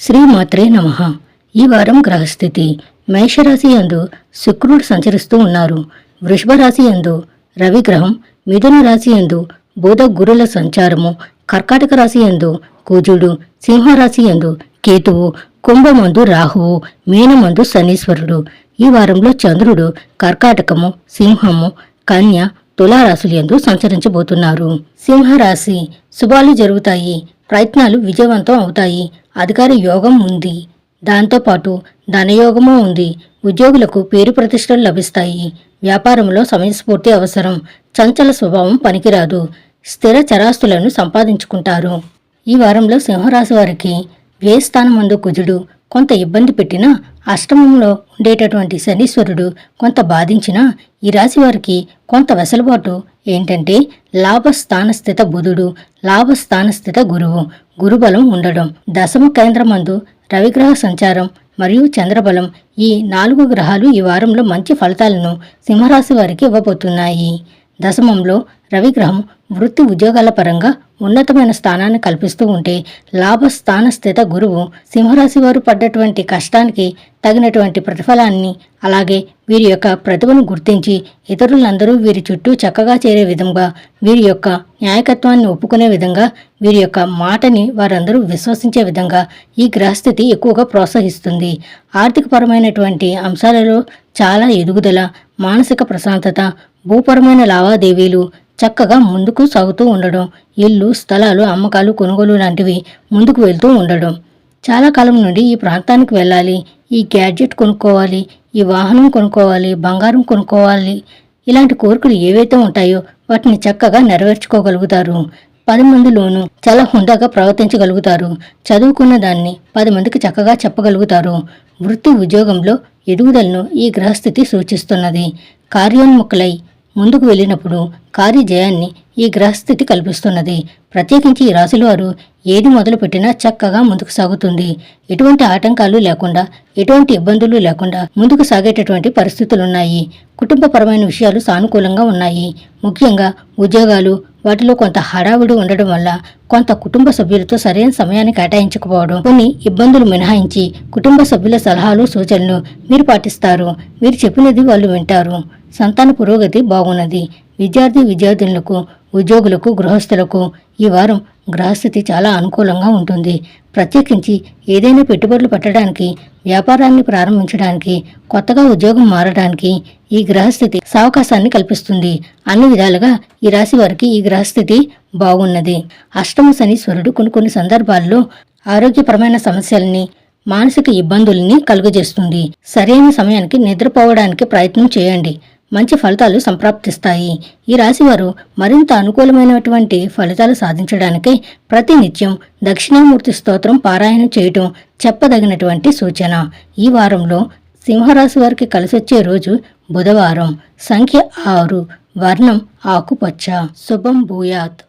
శ్రీమాత్రే నమ. ఈ వారం గ్రహస్థితి. మేషరాశి యందు శుక్రుడు సంచరిస్తూ ఉన్నారు. వృషభ రాశి యందు రవిగ్రహం మిథున రాశి యందు బుధ గురుల సంచారము. కర్కాటక రాశి యందు కుజుడు. సింహరాశి యందు కేతువు. కుంభమందు రాహువు. మీనమందు శనీశ్వరుడు. ఈ వారంలో చంద్రుడు కర్కాటకము సింహము కన్య తులారాశులు యందు సంచరించబోతున్నారు. సింహరాశి శుభాలు జరుగుతాయి ప్రయత్నాలు విజయవంతం అవుతాయి అధికార యోగం ఉంది. దాంతోపాటు ధనయోగము ఉంది ఉద్యోగులకు పేరు ప్రతిష్టలు లభిస్తాయి వ్యాపారంలో సమయస్ఫూర్తి అవసరం చంచల స్వభావం పనికిరాదు స్థిర చరాస్తులను సంపాదించుకుంటారు. ఈ వారంలో సింహరాశి వారికి వ్యయస్థానమందు కుజుడు కొంత ఇబ్బంది పెట్టినా అష్టమంలో ఉండేటటువంటి శనీశ్వరుడు కొంత బాధించినా ఈ రాశి వారికి కొంత వెసలుబాటు ఏంటంటే లాభస్థానస్థిత బుధుడు లాభస్థానస్థిత గురువు. గురుబలం ఉండడం. దశమ కేంద్రమందు రవిగ్రహ సంచారం మరియు చంద్రబలం ఈ నాలుగు గ్రహాలు ఈ వారంలో మంచి ఫలితాలను సింహరాశి వారికి ఇవ్వబోతున్నాయి. దశమంలో రవిగ్రహం వృత్తి ఉద్యోగాల పరంగా ఉన్నతమైన స్థానాన్ని కల్పిస్తూ ఉంటే లాభస్థాన స్థిత గురువు సింహరాశి వారు పడ్డటువంటి కష్టానికి తగినటువంటి ప్రతిఫలాన్ని అలాగే వీరి యొక్క ప్రతిభను గుర్తించి ఇతరులందరూ వీరి చుట్టూ చక్కగా చేరే విధంగా వీరి యొక్క న్యాయకత్వాన్ని ఒప్పుకునే విధంగా వీరి యొక్క మాటని వారందరూ విశ్వసించే విధంగా ఈ గ్రహస్థితి ఎక్కువగా ప్రోత్సహిస్తుంది. ఆర్థికపరమైనటువంటి అంశాలలో చాలా ఎదుగుదల మానసిక ప్రశాంతత భూపరమైన లావాదేవీలు చక్కగా ముందుకు సాగుతూ ఉండడం ఇల్లు స్థలాలు అమ్మకాలు కొనుగోలు లాంటివి ముందుకు వెళ్తూ ఉండడం. చాలా కాలం నుండి ఈ ప్రాంతానికి వెళ్ళాలి ఈ గ్యాడ్జెట్ కొనుక్కోవాలి ఈ వాహనం కొనుక్కోవాలి బంగారం కొనుక్కోవాలి. ఇలాంటి కోరికలు ఏవైతే ఉంటాయో వాటిని చక్కగా నెరవేర్చుకోగలుగుతారు. పది మందిలోనూ చాలా హుందాగా ప్రవర్తించగలుగుతారు. చదువుకున్న దాన్ని పది మందికి చక్కగా చెప్పగలుగుతారు. వృత్తి ఉద్యోగంలో ఎదుగుదలను ఈ గ్రహస్థితి సూచిస్తున్నది. కార్యోన్ముఖులై ముందుకు వెళ్ళినప్పుడు కార్యజయాన్ని ఈ గ్రహస్థితి కల్పిస్తున్నది. ప్రత్యేకించి ఈ రాశుల వారు ఏది మొదలుపెట్టినా చక్కగా ముందుకు సాగుతుంది. ఎటువంటి ఆటంకాలు లేకుండా ఎటువంటి ఇబ్బందులు లేకుండా ముందుకు సాగేటటువంటి పరిస్థితులున్నాయి. కుటుంబపరమైన విషయాలు సానుకూలంగా ఉన్నాయి. ముఖ్యంగా ఉద్యోగాలు వాటిలో కొంత హడావుడి ఉండడం వల్ల కొంత కుటుంబ సభ్యులతో సరైన సమయాన్ని కేటాయించకపోవడం. కొన్ని ఇబ్బందులు మినహాయించి కుటుంబ సభ్యుల సలహాలు సూచనలు మీరు పాటిస్తారు. మీరు చెప్పినది వాళ్ళు వింటారు. సంతాన పురోగతి బాగున్నది. విద్యార్థి విద్యార్థినులకు ఉద్యోగులకు గృహస్థులకు ఈ వారం గ్రహస్థితి చాలా అనుకూలంగా ఉంటుంది. ప్రత్యేకించి ఏదైనా పెట్టుబడులు పెట్టడానికి వ్యాపారాన్ని ప్రారంభించడానికి కొత్తగా ఉద్యోగం మారడానికి ఈ గ్రహస్థితి సావకాశాన్ని కల్పిస్తుంది. అన్ని విధాలుగా ఈ రాశి వారికి ఈ గ్రహస్థితి బాగున్నది. అష్టమ శనీశ్వరుడు కొన్ని కొన్ని సందర్భాల్లో ఆరోగ్యపరమైన సమస్యల్ని మానసిక ఇబ్బందుల్ని కలుగజేస్తుంది. సరైన సమయానికి నిద్రపోవడానికి ప్రయత్నం చేయండి. మంచి ఫలితాలు సంప్రాప్తిస్తాయి. ఈ రాశివారు మరింత అనుకూలమైనటువంటి ఫలితాలు సాధించడానికి ప్రతినిత్యం దక్షిణామూర్తి స్తోత్రం పారాయణం చేయటం చెప్పదగినటువంటి సూచన. ఈ వారంలో సింహరాశి వారికి కలిసొచ్చే రోజు బుధవారం. సంఖ్య ఆరు. వర్ణం ఆకుపచ్చ. శుభం భూయాత్.